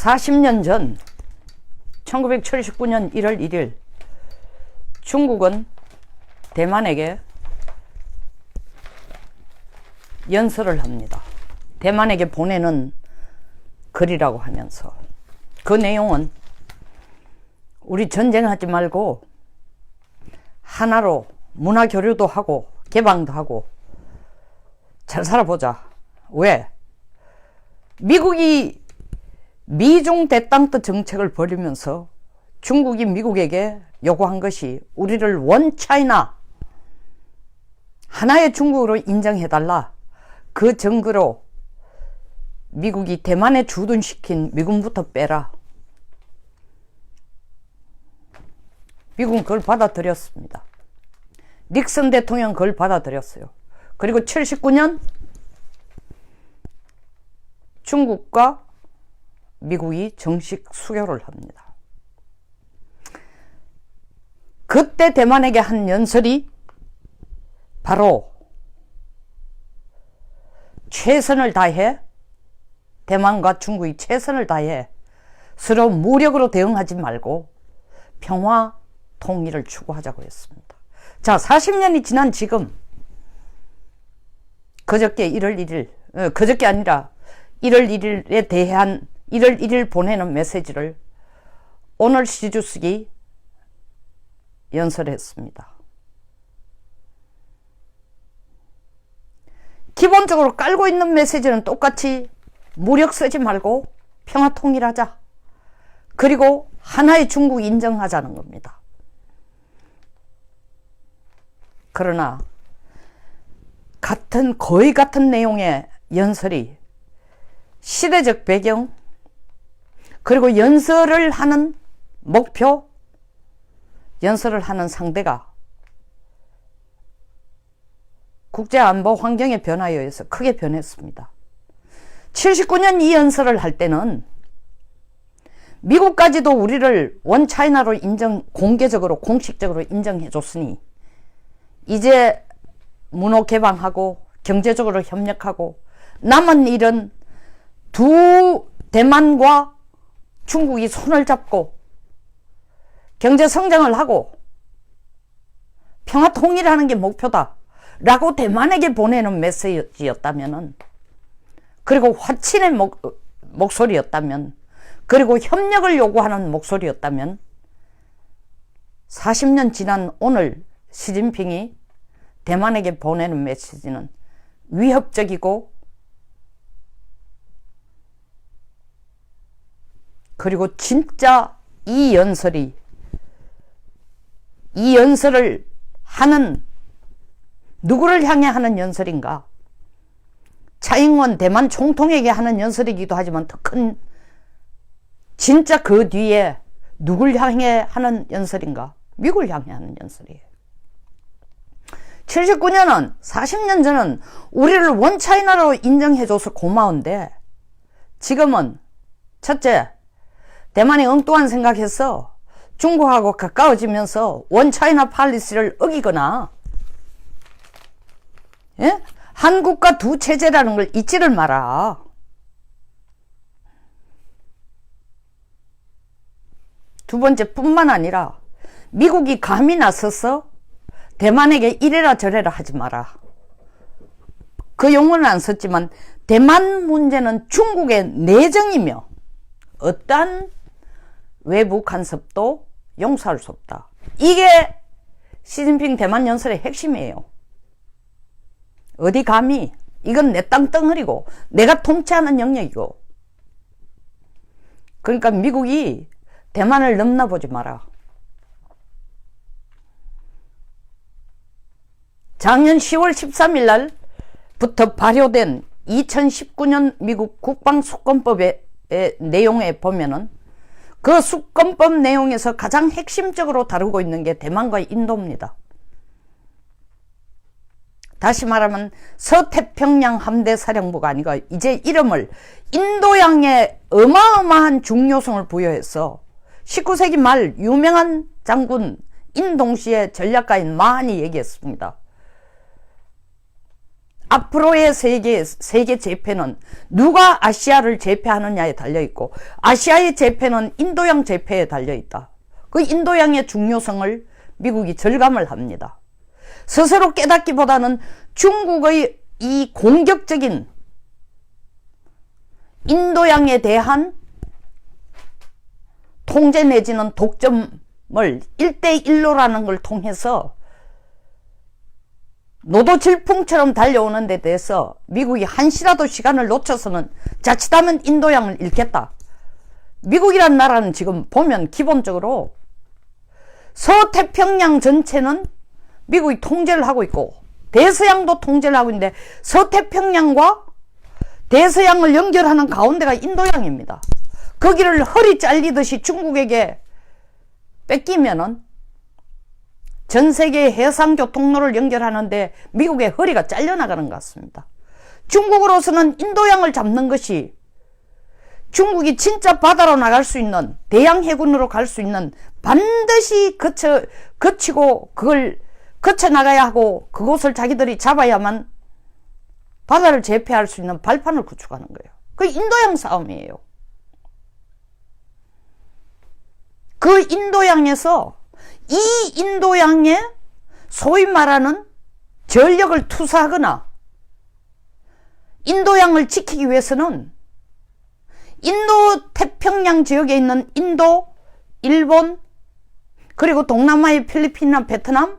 40년 전 1979년 1월 1일 중국은 대만에게 연설을 합니다. 대만에게 보내는 글이라고 하면서 그 내용은 우리 전쟁하지 말고 하나로 문화 교류도 하고 개방도 하고 잘 살아보자. 왜? 미국이 미중 대땅트 정책을 벌이면서 중국이 미국에게 요구한 것이 우리를 원 차이나 하나의 중국으로 인정해달라. 그 증거로 미국이 대만에 주둔시킨 미군부터 빼라. 미국은 그걸 받아들였습니다. 닉슨 대통령 그걸 받아들였어요. 그리고 79년 중국과 미국이 정식 수교를 합니다. 그때 대만에게 한 연설이 바로 최선을 다해 대만과 중국이 최선을 다해 서로 무력으로 대응하지 말고 평화 통일을 추구하자고 했습니다. 자, 40년이 지난 지금 그저께 1월 1일, 어, 그저께 아니라 1월 1일에 대한 1월 1일 보내는 메시지를 오늘 시주석이 연설했습니다. 기본적으로 깔고 있는 메시지는 똑같이 무력 쓰지 말고 평화 통일하자. 그리고 하나의 중국 인정하자는 겁니다. 그러나 같은 거의 같은 내용의 연설이 시대적 배경 그리고 연설을 하는 목표 연설을 하는 상대가 국제안보 환경의 변화에 의해서 크게 변했습니다. 79년 이 연설을 할 때는 미국까지도 우리를 원 차이나로 인정 공개적으로 공식적으로 인정해 줬으니 이제 문호 개방하고 경제적으로 협력하고 남은 일은 두 대만과 중국이 손을 잡고 경제 성장을 하고 평화 통일하는 게 목표다. 라고 대만에게 보내는 메시지였다면은 그리고 화친의 목, 목소리였다면 그리고 협력을 요구하는 목소리였다면 40년 지난 오늘 시진핑이 대만에게 보내는 메시지는 위협적이고 그리고 진짜 이 연설이 이 연설을 하는 누구를 향해 하는 연설인가? 차잉원 대만 총통에게 하는 연설이기도 하지만 더 큰 진짜 그 뒤에 누굴 향해 하는 연설인가? 미국을 향해 하는 연설이에요. 79년은 40년 전은 우리를 원차이나로 인정해줘서 고마운데 지금은 첫째 대만이 엉뚱한 생각해서 중국하고 가까워지면서 원차이나 팔리시를 어기거나 예? 한국과 두 체제라는 걸 잊지를 마라. 두 번째 뿐만 아니라 미국이 감히 나서서 대만에게 이래라 저래라 하지 마라. 그 용어는 안 썼지만 대만 문제는 중국의 내정이며 어떠한 외부 간섭도 용서할 수 없다. 이게 시진핑 대만 연설의 핵심이에요. 어디 감히 이건 내 땅 덩어리고 내가 통치하는 영역이고 그러니까 미국이 대만을 넘나보지 마라. 작년 10월 13일 날부터 발효된 2019년 미국 국방수권법의 내용에 보면은 그 수권법 내용에서 가장 핵심적으로 다루고 있는 게 대만과 인도입니다. 다시 말하면 서태평양 함대 사령부가 아니고 이제 이름을 인도양의 어마어마한 중요성을 부여해서 19세기 말 유명한 장군 인동시의 전략가인 마한이 얘기했습니다. 앞으로의 세계, 세계 재패는 누가 아시아를 재패하느냐에 달려 있고, 아시아의 재패는 인도양 재패에 달려 있다. 그 인도양의 중요성을 미국이 절감을 합니다. 스스로 깨닫기보다는 중국의 이 공격적인 인도양에 대한 통제 내지는 독점을 1대1로라는 걸 통해서 노도 질풍처럼 달려오는 데 대해서 미국이 한시라도 시간을 놓쳐서는 자칫하면 인도양을 잃겠다. 미국이란 나라는 지금 보면 기본적으로 서태평양 전체는 미국이 통제를 하고 있고 대서양도 통제를 하고 있는데 서태평양과 대서양을 연결하는 가운데가 인도양입니다. 거기를 허리 잘리듯이 중국에게 뺏기면은 전 세계 해상 교통로를 연결하는데 미국의 허리가 잘려나가는 것 같습니다. 중국으로서는 인도양을 잡는 것이 중국이 진짜 바다로 나갈 수 있는 대양 해군으로 갈 수 있는 반드시 거쳐 거치고 그걸 거쳐 나가야 하고 그곳을 자기들이 잡아야만 바다를 제패할 수 있는 발판을 구축하는 거예요. 그 인도양 싸움이에요. 그 인도양에서 이 인도양에 소위 말하는 전력을 투사하거나 인도양을 지키기 위해서는 인도 태평양 지역에 있는 인도, 일본, 그리고 동남아의 필리핀이나 베트남,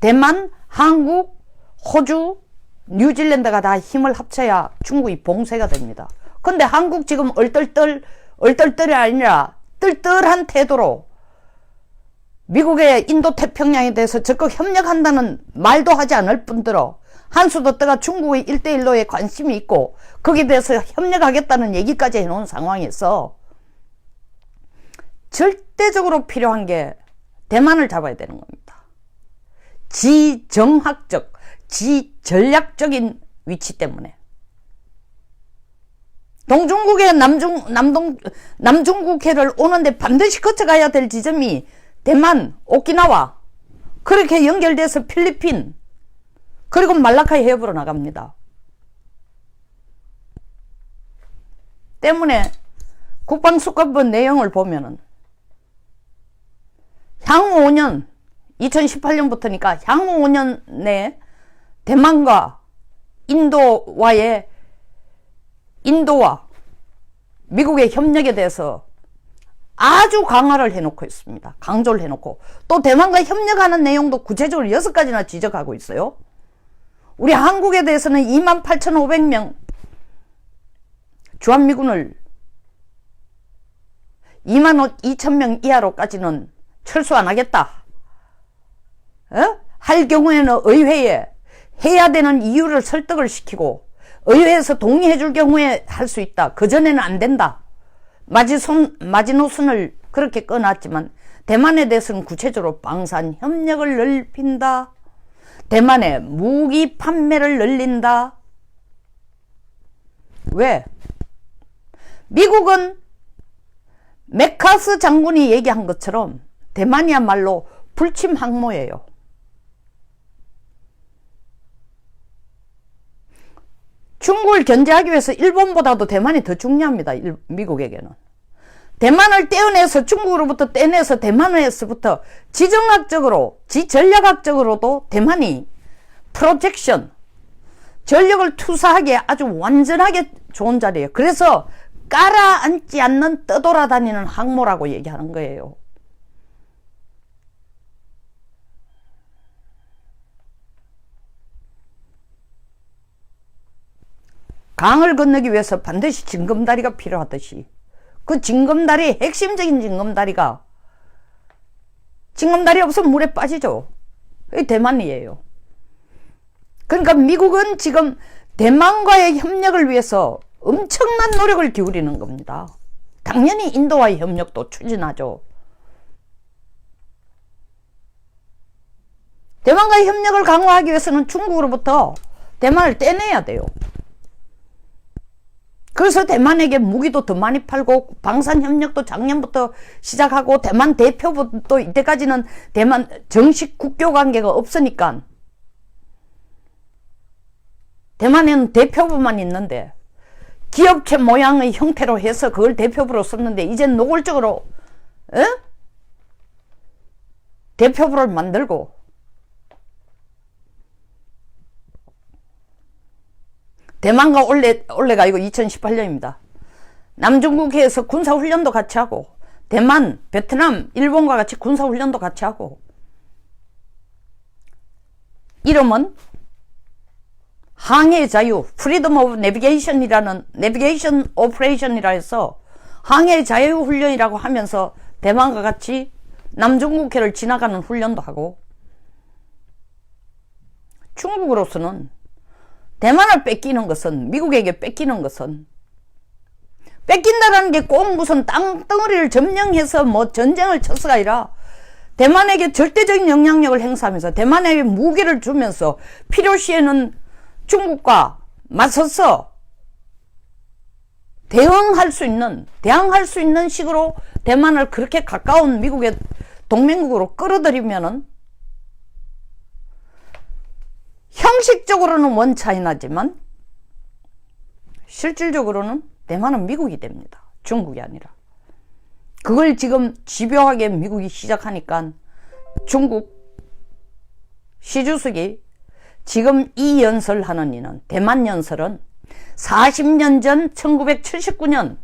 대만, 한국, 호주, 뉴질랜드가 다 힘을 합쳐야 중국이 봉쇄가 됩니다. 근데 한국 지금 얼떨떨, 얼떨떨이 아니라 뜰뜰한 태도로 미국의 인도 태평양에 대해서 적극 협력한다는 말도 하지 않을 뿐더러 한수도 때가 중국의 일대일로에 관심이 있고 거기에 대해서 협력하겠다는 얘기까지 해놓은 상황에서 절대적으로 필요한 게 대만을 잡아야 되는 겁니다. 지정학적, 지전략적인 위치 때문에. 동중국의 남중, 남동, 남중국해를 오는데 반드시 거쳐가야 될 지점이 대만, 오키나와, 그렇게 연결돼서 필리핀, 그리고 말라카 해협으로 나갑니다. 때문에 국방수권법 내용을 보면은 향후 5년 2018년부터니까 향후 5년 내에 대만과 인도와의 인도와 미국의 협력에 대해서 아주 강화를 해놓고 있습니다. 강조를 해놓고 또 대만과 협력하는 내용도 구체적으로 여섯 가지나 지적하고 있어요. 우리 한국에 대해서는 28,500명 주한미군을 2만 2천명 이하로까지는 철수 안 하겠다. 어? 할 경우에는 의회에 해야 되는 이유를 설득을 시키고 의회에서 동의해 줄 경우에 할 수 있다. 그전에는 안 된다. 마지손, 마지노선을 그렇게 꺼놨지만 대만에 대해서는 구체적으로 방산 협력을 넓힌다. 대만의 무기 판매를 늘린다. 왜? 미국은 메카스 장군이 얘기한 것처럼 대만이야말로 불침 항모예요. 중국을 견제하기 위해서 일본보다도 대만이 더 중요합니다. 미국에게는. 대만을 떼어내서 중국으로부터 떼내서 대만에서부터 지정학적으로, 지전략학적으로도 대만이 프로젝션, 전력을 투사하기에 아주 완전하게 좋은 자리예요. 그래서 깔아앉지 않는 떠돌아다니는 항모라고 얘기하는 거예요. 강을 건너기 위해서 반드시 징검다리가 필요하듯이 그 징검다리 핵심적인 징검다리가 징검다리 없으면 물에 빠지죠. 이 대만이에요. 그러니까 미국은 지금 대만과의 협력을 위해서 엄청난 노력을 기울이는 겁니다. 당연히 인도와의 협력도 추진하죠. 대만과의 협력을 강화하기 위해서는 중국으로부터 대만을 떼내야 돼요. 그래서 대만에게 무기도 더 많이 팔고 방산 협력도 작년부터 시작하고 대만 대표부도 이때까지는 대만 정식 국교 관계가 없으니까 대만에는 대표부만 있는데 기업체 모양의 형태로 해서 그걸 대표부로 썼는데 이제 노골적으로 에? 대표부를 만들고 대만과 올해 올해가 이거 2018년입니다. 남중국해에서 군사훈련도 같이 하고 대만, 베트남, 일본과 같이 군사훈련도 같이 하고 이름은 항해 자유, 프리덤 오브 내비게이션이라는 내비게이션 오퍼레이션이라 해서 항해 자유 훈련이라고 하면서 대만과 같이 남중국해를 지나가는 훈련도 하고 중국으로서는 대만을 뺏기는 것은 미국에게 뺏기는 것은 뺏긴다라는 게 꼭 무슨 땅덩어리를 점령해서 뭐 전쟁을 쳐서가 아니라 대만에게 절대적인 영향력을 행사하면서 대만에게 무기를 주면서 필요시에는 중국과 맞서서 대응할 수 있는, 대항할 수 있는 식으로 대만을 그렇게 가까운 미국의 동맹국으로 끌어들이면은 형식적으로는 원차이 나지만 실질적으로는 대만은 미국이 됩니다. 중국이 아니라. 그걸 지금 집요하게 미국이 시작하니까 중국 시주석이 지금 이 연설하는 이는 대만 연설은 40년 전 1979년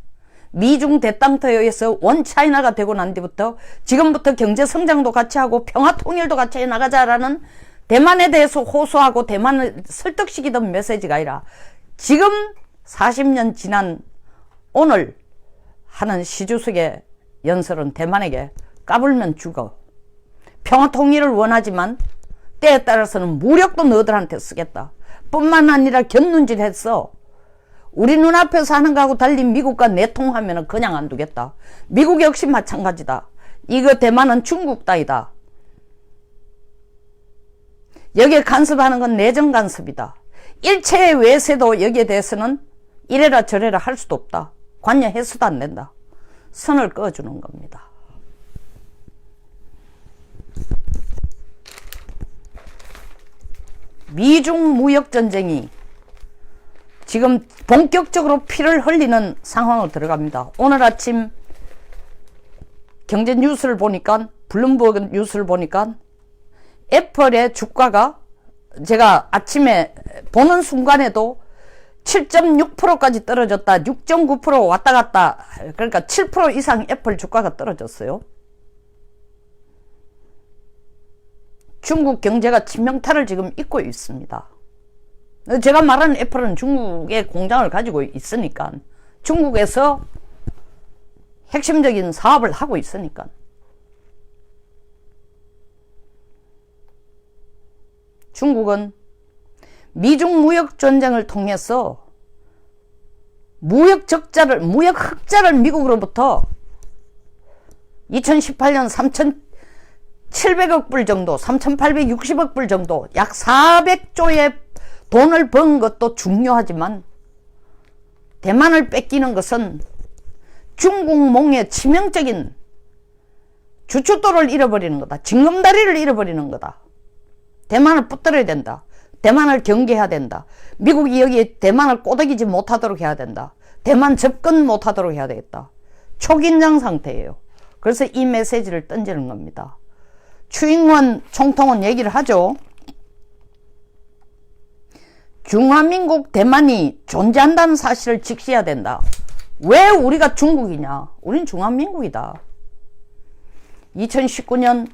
미중 대땅터에 의해서 원차이나가 되고 난 뒤부터 지금부터 경제 성장도 같이 하고 평화 통일도 같이 해 나가자라는 대만에 대해서 호소하고 대만을 설득시키던 메시지가 아니라 지금 40년 지난 오늘 하는 시주석의 연설은 대만에게 까불면 죽어. 평화 통일을 원하지만 때에 따라서는 무력도 너들한테 쓰겠다. 뿐만 아니라 견눈질 했어. 우리 눈앞에서 하는 거하고 달리 미국과 내통하면 그냥 안 두겠다. 미국 역시 마찬가지다. 이거 대만은 중국 따위다. 여기에 간섭하는 건 내정 간섭이다. 일체의 외세도 여기에 대해서는 이래라 저래라 할 수도 없다. 관여해서도 안 된다. 선을 꺼주는 겁니다. 미중 무역 전쟁이 지금 본격적으로 피를 흘리는 상황으로 들어갑니다. 오늘 아침 경제 뉴스를 보니까 블룸버그 뉴스를 보니까 애플의 주가가 제가 아침에 보는 순간에도 7.6%까지 떨어졌다. 6.9% 왔다 갔다. 그러니까 7% 이상 애플 주가가 떨어졌어요. 중국 경제가 치명타를 지금 입고 있습니다. 제가 말하는 애플은 중국의 공장을 가지고 있으니까 중국에서 핵심적인 사업을 하고 있으니까 중국은 미중 무역 전쟁을 통해서 무역 적자를 무역 흑자를 미국으로부터 2018년 3,700억 불 정도, 3,860억 불 정도, 약 400조의 돈을 번 것도 중요하지만 대만을 뺏기는 것은 중국 몽의 치명적인 주춧돌을 잃어버리는 거다. 징검다리를 잃어버리는 거다. 대만을 붙들어야 된다. 대만을 경계해야 된다. 미국이 여기에 대만을 꼬드기지 못하도록 해야 된다. 대만 접근 못하도록 해야 되겠다. 초긴장 상태예요. 그래서 이 메시지를 던지는 겁니다. 추잉원 총통은 얘기를 하죠. 중화민국 대만이 존재한다는 사실을 직시해야 된다. 왜 우리가 중국이냐? 우린 중화민국이다. 2019년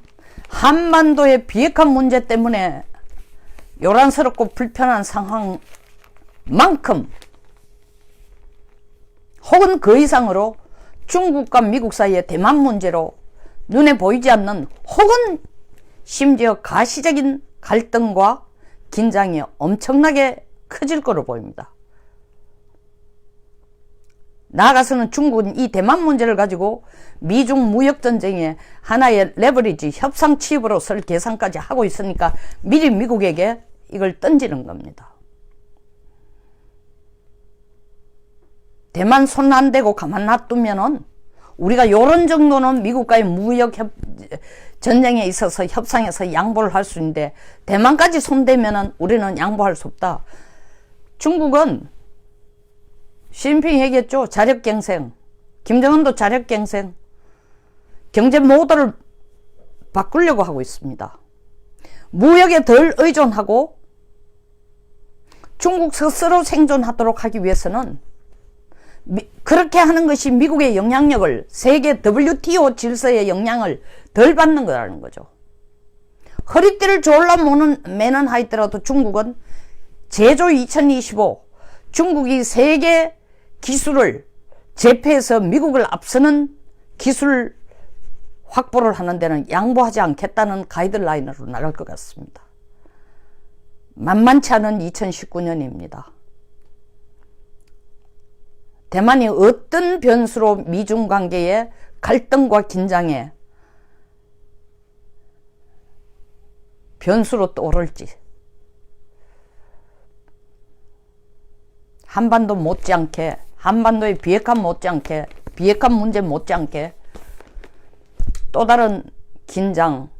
한반도의 비핵화 문제 때문에 요란스럽고 불편한 상황만큼 혹은 그 이상으로 중국과 미국 사이의 대만 문제로 눈에 보이지 않는 혹은 심지어 가시적인 갈등과 긴장이 엄청나게 커질 거로 보입니다. 나아가서는 중국은 이 대만 문제를 가지고 미중 무역 전쟁의 하나의 레버리지 협상 취입으로 쓸 계산까지 하고 있으니까 미리 미국에게 이걸 던지는 겁니다. 대만 손 안 대고 가만 놔두면은 우리가 요런 정도는 미국과의 무역 협, 전쟁에 있어서 협상에서 양보를 할 수 있는데 대만까지 손대면은 우리는 양보할 수 없다. 중국은 시진핑이 얘기했죠. 자력갱생. 김정은도 자력갱생. 경제 모델을 바꾸려고 하고 있습니다. 무역에 덜 의존하고 중국 스스로 생존하도록 하기 위해서는 미, 그렇게 하는 것이 미국의 영향력을 세계 WTO 질서의 영향을 덜 받는 거라는 거죠. 허리띠를 졸라 모는 매는 하이더라도 중국은 제조 2025 중국이 세계 기술을 제패해서 미국을 앞서는 기술 확보를 하는 데는 양보하지 않겠다는 가이드라인으로 나갈 것 같습니다. 만만치 않은 2019년입니다. 대만이 어떤 변수로 미중 관계의 갈등과 긴장에 변수로 떠오를지 한반도 못지않게 한반도의 비핵화 못지않게 비핵화 문제 못지않게 또 다른 긴장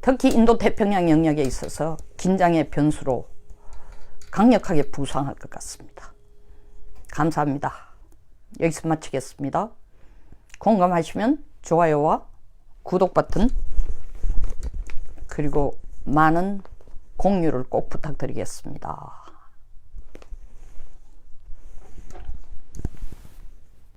특히 인도 태평양 영역에 있어서 긴장의 변수로 강력하게 부상할 것 같습니다. 감사합니다. 여기서 마치겠습니다. 공감하시면 좋아요와 구독 버튼 그리고 많은 공유를 꼭 부탁드리겠습니다.